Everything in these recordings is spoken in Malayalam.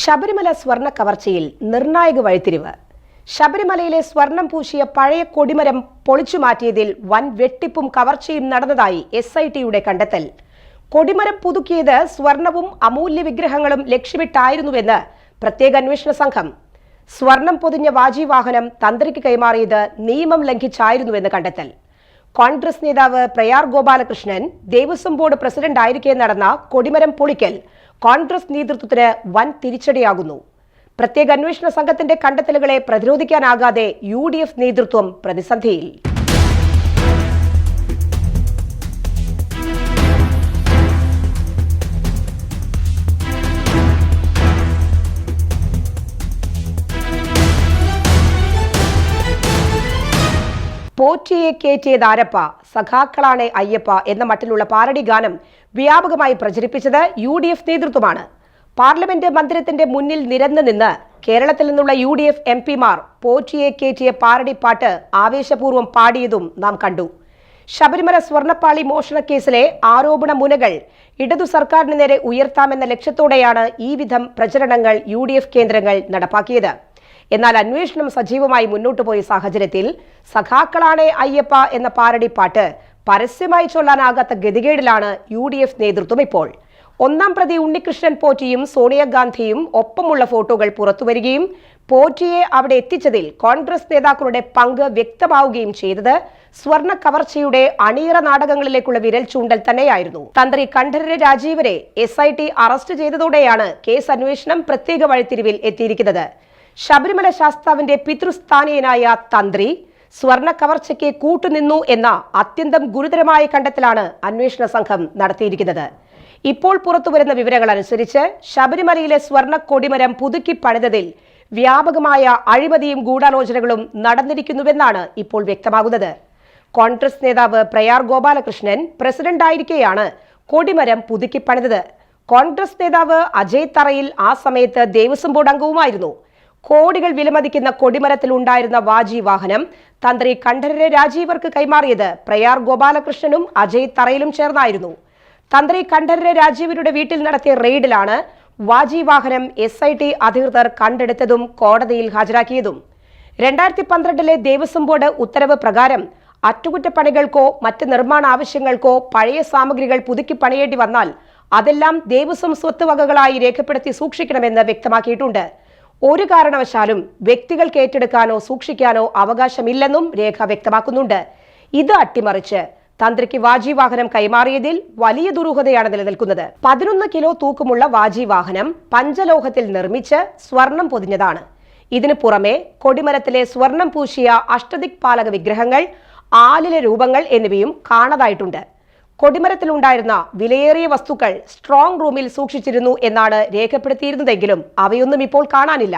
ശബരിമല സ്വർണ കവർച്ചയിൽ നിർണായക വഴിത്തിരിവ്. ശബരിമലയിലെ സ്വർണം പൂശിയ പഴയ കൊടിമരം പൊളിച്ചു മാറ്റിയതിൽ വൻ വെട്ടിപ്പും കവർച്ചയും നടന്നതായി എസ് ഐ ടിയുടെ കണ്ടെത്തൽ. കൊടിമരം പുതുക്കിയത് സ്വർണവും അമൂല്യ വിഗ്രഹങ്ങളും ലക്ഷ്യമിട്ടായിരുന്നുവെന്ന് പ്രത്യേക അന്വേഷണ സംഘം. സ്വർണം പൊതിഞ്ഞ വാജി വാഹനം തന്ത്രിക്ക് കൈമാറിയത് നിയമം ലംഘിച്ചായിരുന്നുവെന്ന് കണ്ടെത്തൽ. കോൺഗ്രസ് നേതാവ് പ്രയാർ ഗോപാലകൃഷ്ണൻ ദേവസ്വം ബോർഡ് പ്രസിഡന്റ് ആയിരിക്കെ നടന്ന കൊടിമരം പൊളിക്കൽ കോൺഗ്രസ് നേതൃത്വത്തിന് വൻ തിരിച്ചടിയാകുന്നു. പ്രത്യേക അന്വേഷണ സംഘത്തിന്റെ കണ്ടെത്തലുകളെ പ്രതിരോധിക്കാനാകാതെ യു ഡി എഫ് നേതൃത്വം പ്രതിസന്ധിയിൽ. പോറ്റിയെ കയറ്റിയത് ആരപ്പ സഖാക്കളാണ് അയ്യപ്പ എന്ന മട്ടിലുള്ള പാരടി ഗാനം വ്യാപകമായി പ്രചരിപ്പിച്ചത് യു ഡി എഫ് നേതൃത്വമാണ്. പാർലമെന്റ് മന്ദിരത്തിന്റെ മുന്നിൽ നിരന്നു നിന്ന് കേരളത്തിൽ നിന്നുള്ള യു ഡി എഫ് എം പിമാർ പോറ്റിയെ കയറ്റിയ പാരടിപ്പാട്ട് ആവേശപൂർവം പാടിയതും നാം കണ്ടു. ശബരിമല സ്വർണപ്പാളി മോഷണ കേസിലെ ആരോപണ മുനകൾ ഇടതു സർക്കാരിന് നേരെ ഉയർത്താമെന്ന ലക്ഷ്യത്തോടെയാണ് ഈ വിധം പ്രചരണങ്ങൾ യു ഡി എഫ് കേന്ദ്രങ്ങൾ നടപ്പാക്കിയത്. എന്നാൽ അന്വേഷണം സജീവമായി മുന്നോട്ടു പോയ സാഹചര്യത്തിൽ സഖാക്കളാണേ അയ്യപ്പ എന്ന പാരടി പാട്ട് പരസ്യമായി ചൊല്ലാനാകാത്ത ഗതികേടിലാണ് യു ഡി എഫ് നേതൃത്വം ഇപ്പോൾ. ഒന്നാം പ്രതി ഉണ്ണികൃഷ്ണൻ പോറ്റിയും സോണിയാഗാന്ധിയും ഒപ്പമുള്ള ഫോട്ടോകൾ പുറത്തുവരികയും പോറ്റിയെ അവിടെ എത്തിച്ചതിൽ കോൺഗ്രസ് നേതാക്കളുടെ പങ്ക് വ്യക്തമാവുകയും ചെയ്തത് സ്വർണ കവർച്ചയുടെ അണിയറ നാടകങ്ങളിലേക്കുള്ള വിരൽ ചൂണ്ടൽ തന്നെയായിരുന്നു. തന്ത്രി കണ്ഠരര് രാജീവരെ എസ് ഐ ടി അറസ്റ്റ് ചെയ്തതോടെയാണ് കേസ് അന്വേഷണം പ്രത്യേക വഴിത്തിരിവിൽ എത്തിയിരിക്കുന്നത്. ശബരിമല ശാസ്താവിന്റെ പിതൃസ്ഥാനീയനായ തന്ത്രി സ്വർണ കവർച്ചയ്ക്ക് കൂട്ടുനിന്നു എന്ന അത്യന്തം ഗുരുതരമായ കണ്ടെത്തലാണ് അന്വേഷണ സംഘം നടത്തിയിരിക്കുന്നത്. ഇപ്പോൾ പുറത്തുവരുന്ന വിവരങ്ങൾ അനുസരിച്ച് ശബരിമലയിലെ സ്വർണ കൊടിമരം പുതുക്കി പണിതതിൽ വ്യാപകമായ അഴിമതിയും ഗൂഢാലോചനകളും നടന്നിരിക്കുന്നുവെന്നാണ് ഇപ്പോൾ വ്യക്തമാകുന്നത്. കോൺഗ്രസ് നേതാവ് പ്രയാർ ഗോപാലകൃഷ്ണൻ പ്രസിഡന്റായിരിക്കെയാണ് കൊടിമരം പുതുക്കി പണിതത്. കോൺഗ്രസ് നേതാവ് അജയ് തറയിൽ ആ സമയത്ത് ദേവസ്വം ബോർഡ് അംഗവുമായിരുന്നു. കോടികൾ വിലമതിക്കുന്ന കൊടിമരത്തിൽ ഉണ്ടായിരുന്ന വാജി വാഹനം തന്ത്രി കണ്ഠരരെ രാജീവർക്ക് കൈമാറിയത് പ്രയാർ ഗോപാലകൃഷ്ണനും അജയ് തറയിലും ചേർന്നായിരുന്നു. തന്ത്രി കണ്ഠരരെ രാജീവരുടെ വീട്ടിൽ നടത്തിയ റെയ്ഡിലാണ് വാജി വാഹനം എസ് ഐ ടി അധികൃതർ കണ്ടെടുത്തതും കോടതിയിൽ ഹാജരാക്കിയതും. രണ്ടായിരത്തി പന്ത്രണ്ടിലെ ദേവസ്വം ബോർഡ് ഉത്തരവ് പ്രകാരം അറ്റകുറ്റപ്പണികൾക്കോ മറ്റ് നിർമ്മാണ ആവശ്യങ്ങൾക്കോ പഴയ സാമഗ്രികൾ പുതുക്കി പണിയേണ്ടി വന്നാൽ അതെല്ലാം ദേവസ്വം സ്വത്ത് വകകളായി രേഖപ്പെടുത്തി സൂക്ഷിക്കണമെന്ന് വ്യക്തമാക്കിയിട്ടുണ്ട്. ഒരു കാരണവശാലും വ്യക്തികൾ കേറ്റെടുക്കാനോ സൂക്ഷിക്കാനോ അവകാശമില്ലെന്നും രേഖ വ്യക്തമാക്കുന്നുണ്ട്. ഇത് അട്ടിമറിച്ച് തന്ത്രിക്ക് വാജി വാഹനം കൈമാറിയതിൽ വലിയ ദുരൂഹതയാണ് നിലനിൽക്കുന്നത്. പതിനൊന്ന് കിലോ തൂക്കമുള്ള വാജി വാഹനം പഞ്ചലോഹത്തിൽ നിർമ്മിച്ച് സ്വർണം പൊതിഞ്ഞതാണ്. ഇതിനു പുറമെ കൊടിമരത്തിലെ സ്വർണം പൂശിയ അഷ്ടദിക് പാലക വിഗ്രഹങ്ങൾ ആലില രൂപങ്ങൾ എന്നിവയും കാണാതായിട്ടുണ്ട്. കൊടിമരത്തിലുണ്ടായിരുന്ന വിലയേറിയ വസ്തുക്കൾ സ്ട്രോങ് റൂമിൽ സൂക്ഷിച്ചിരുന്നു എന്നാണ് രേഖപ്പെടുത്തിയിരുന്നതെങ്കിലും അവയൊന്നും ഇപ്പോൾ കാണാനില്ല.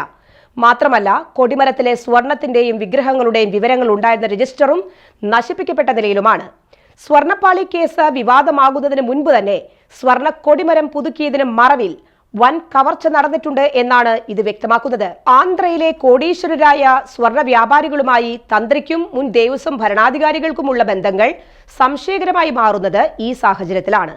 മാത്രമല്ല കൊടിമരത്തിലെ സ്വർണത്തിന്റെയും വിഗ്രഹങ്ങളുടെയും വിവരങ്ങൾ ഉണ്ടായിരുന്ന രജിസ്റ്ററും നശിപ്പിക്കപ്പെട്ട നിലയിലുമാണ്. സ്വർണപ്പാളി കേസ് വിവാദമാകുന്നതിന് മുൻപ് തന്നെ സ്വർണ കൊടിമരം പുതുക്കിയതിന് മറവിൽ വൻ കവർച്ച നടന്നിട്ടുണ്ട് എന്നാണ് ഇത് വ്യക്തമാക്കുന്നത്. ആന്ധ്രയിലെ കോടീശ്വരരായ സ്വർണ വ്യാപാരികളുമായി തന്ത്രിക്കും മുൻ ദേവസ്വം ഭരണാധികാരികൾക്കുമുള്ള ബന്ധങ്ങൾ സംശയകരമായി മാറുന്നത് ഈ സാഹചര്യത്തിലാണ്.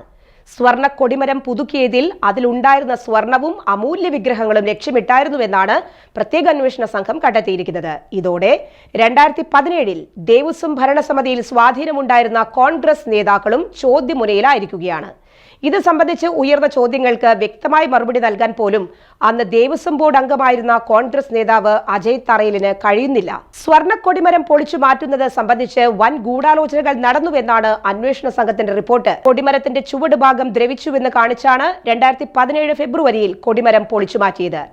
സ്വർണ കൊടിമരം പുതുക്കിയതിൽ അതിലുണ്ടായിരുന്ന സ്വർണവും അമൂല്യ വിഗ്രഹങ്ങളും ലക്ഷ്യമിട്ടായിരുന്നുവെന്നാണ് പ്രത്യേക അന്വേഷണ സംഘം കണ്ടെത്തിയിരിക്കുന്നത്. ഇതോടെ രണ്ടായിരത്തി പതിനേഴിൽ ദേവസ്വം ഭരണസമിതിയിൽ സ്വാധീനമുണ്ടായിരുന്ന കോൺഗ്രസ് നേതാക്കളും ചോദ്യമുനയിലായിരിക്കുകയാണ്. ഇത് സംബന്ധിച്ച് ഉയർന്ന ചോദ്യങ്ങൾക്ക് വ്യക്തമായ മറുപടി നൽകാൻ പോലും അന്ന് ദേവസ്വം ബോർഡ് അംഗമായിരുന്ന കോൺഗ്രസ് നേതാവ് അജയ് തറയിലിന് കഴിയുന്നില്ല. സ്വർണക്കൊടിമരം പൊളിച്ചു മാറ്റുന്നത് സംബന്ധിച്ച് വൻ ഗൂഢാലോചനകൾ നടന്നുവെന്നാണ് അന്വേഷണ സംഘത്തിന്റെ റിപ്പോർട്ട്. കൊടിമരത്തിന്റെ ചുവട് ഭാഗം ദ്രവിച്ചുവെന്ന് കാണിച്ചാണ് രണ്ടായിരത്തി പതിനേഴ് ഫെബ്രുവരിയിൽ കൊടിമരം പൊളിച്ചു മാറ്റിയത്.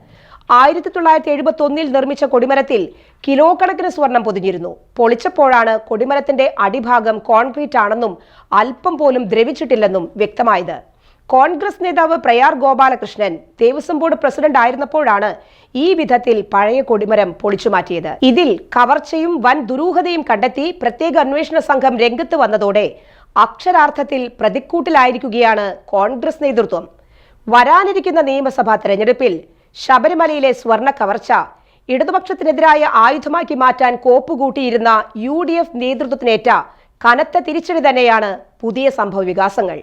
ആയിരത്തി തൊള്ളായിരത്തി എഴുപത്തി ഒന്നിൽ നിർമ്മിച്ച കൊടിമരത്തിൽ കിലോ കണക്കിന് സ്വർണം പൊതിഞ്ഞിരുന്നു. പൊളിച്ചപ്പോഴാണ് കൊടിമരത്തിന്റെ അടിഭാഗം കോൺക്രീറ്റ് ആണെന്നും അല്പം പോലും ദ്രവിച്ചിട്ടില്ലെന്നും വ്യക്തമായത്. കോൺഗ്രസ് നേതാവ് പ്രയാർ ഗോപാലകൃഷ്ണൻ ദേവസ്വം ബോർഡ് പ്രസിഡന്റ് ആയിരുന്നപ്പോഴാണ് ഈ വിധത്തിൽ പഴയ കൊടിമരം പൊളിച്ചു മാറ്റിയത്. ഇതിൽ കവർച്ചയും വൻ ദുരൂഹതയും കണ്ടെത്തി പ്രത്യേക അന്വേഷണ സംഘം രംഗത്ത് വന്നതോടെ അക്ഷരാർത്ഥത്തിൽ പ്രതിക്കൂട്ടിലായിരിക്കുകയാണ് കോൺഗ്രസ് നേതൃത്വം. വരാനിരിക്കുന്ന നിയമസഭാ തെരഞ്ഞെടുപ്പിൽ ശബരിമലയിലെ സ്വർണ കവർച്ച. ഇടതുപക്ഷത്തിനെതിരായ ആയുധമാക്കി മാറ്റാൻ കോപ്പുകൂട്ടിയിരുന്ന യു ഡി എഫ് നേതൃത്വത്തിനേറ്റ കനത്ത തിരിച്ചടി തന്നെയാണ് പുതിയ സംഭവ വികാസങ്ങൾ.